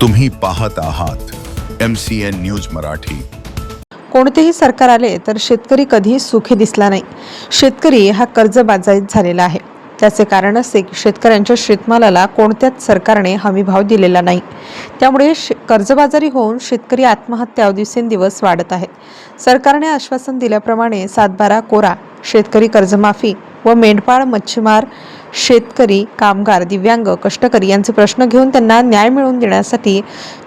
तुम्ही पाहत आहात M C N news Marathi. कोणतेही सरकार आले तर शेतकरी कधीही सुखी दिसला नाही. शेतकरी हा कर्जबाजारीत झालेला आहे. त्याचे कारण असे की शेतकऱ्यांच्या शेतमालाला कोणत्याच सरकारने हमीभाव दिलेला नाही. त्यामुळे शे कर्जबाजारी होऊन शेतकरी आत्महत्या दिवसेंदिवस वाढत आहेत सरकारने आश्वासन दिल्याप्रमाणे सातबारा कोरा शेतकरी कर्जमाफी व मेंढपाळ मच्छीमार शेतकरी कामगार दिव्यांग कष्टकरी यांचे प्रश्न घेऊन त्यांना न्याय मिळवून देण्यासाठी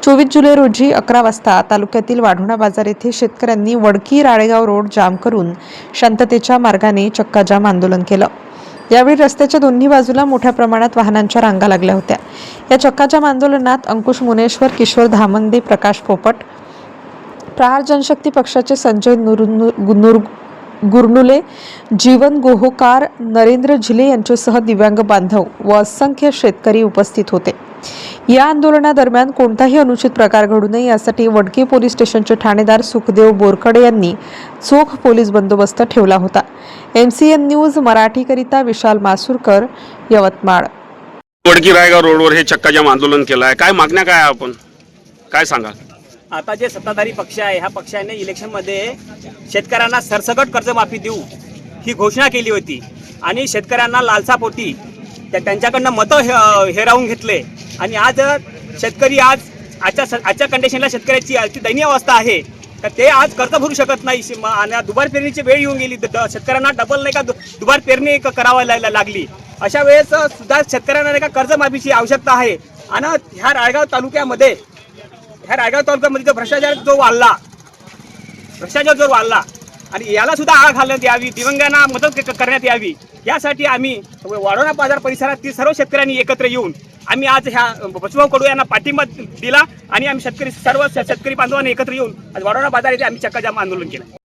चोवीस जुलै रोजी अकरा वाजता तालुक्यातील वाढोणा बाजार येथे शेतकऱ्यांनी वडकी राळेगाव रोड जाम करून शांततेच्या मार्गाने चक्काजाम आंदोलन केलं. यावेळी रस्त्याच्या दोन्ही बाजूला मोठ्या प्रमाणात वाहनांच्या रांगा लागल्या होत्या. या चक्काजाम आंदोलनात अंकुश मुनेश्वर किशोर धामंदे प्रकाश पोपट प्रहार जनशक्ती पक्षाचे संजय नुर नुर गुरनुले जीवन गोहोकार नरेंद्र झिले यांच्यासह दिव्यांग बांधव व असंख्य शेतकरी उपस्थित होते. या आंदोलनादरम्यान कोणताही अनुचित प्रकार घडू नये यासाठी वडकी पोलीस स्टेशनचे ठाणेदार सुखदेव बोरकडे यांनी चोख पोलीस बंदोबस्त ठेवला होता. एम सी एन न्यूज मराठीकरिता विशाल मासुरकर यवतमाळ. वडकी रायगाव रोडवर हे चक्काजाम आंदोलन केलं आहे काय मागण्या काय आपण? काय सांगाल? आता जे सत्ताधारी पक्ष आहे ह्या पक्षाने इलेक्शनमध्ये शेतकऱ्यांना सरसकट कर्जमाफी देऊ ही घोषणा केली होती. आणि शेतकऱ्यांना लालसापोटी त्या त्यांच्याकडनं मतं हे- हेरावून घेतले. आणि आज शेतकरी आज आजच्या स- आजच्या कंडिशनला शेतकऱ्याची अति दयनीय अवस्था आहे तर ते आज कर्ज भरू शकत नाही. आणि दुबार पेरणीची वेळ येऊन गेली. शेतकऱ्यांना डबल नाही का दु- दुबार पेरणी क- लागली. अशा वेळेस सुद्धा शेतकऱ्यांना नाही का कर्जमाफीची आवश्यकता आहे. आणि ह्या रायगाव तालुक्यामध्ये ह्या रायगाव तालुक्यामध्ये जो भ्रष्टाचार जो वाढला भ्रष्टाचार जो वाढला आणि याला सुद्धा आळ घालण्यात यावी दिव्यांगांना मदत करण्यात यावी यासाठी आम्ही वाढोणा बाजार परिसरातील सर्व शेतकऱ्यांनी एकत्र येऊन आम्ही आज ह्या बसभाऊ कडू यांना पाठिंबा दिला आणि आम्ही शेतकरी सर्व शेतकरी बांधवांनी एकत्र येऊन आज वाढोणा बाजार येथे आम्ही चक्काजाम आंदोलन केलं.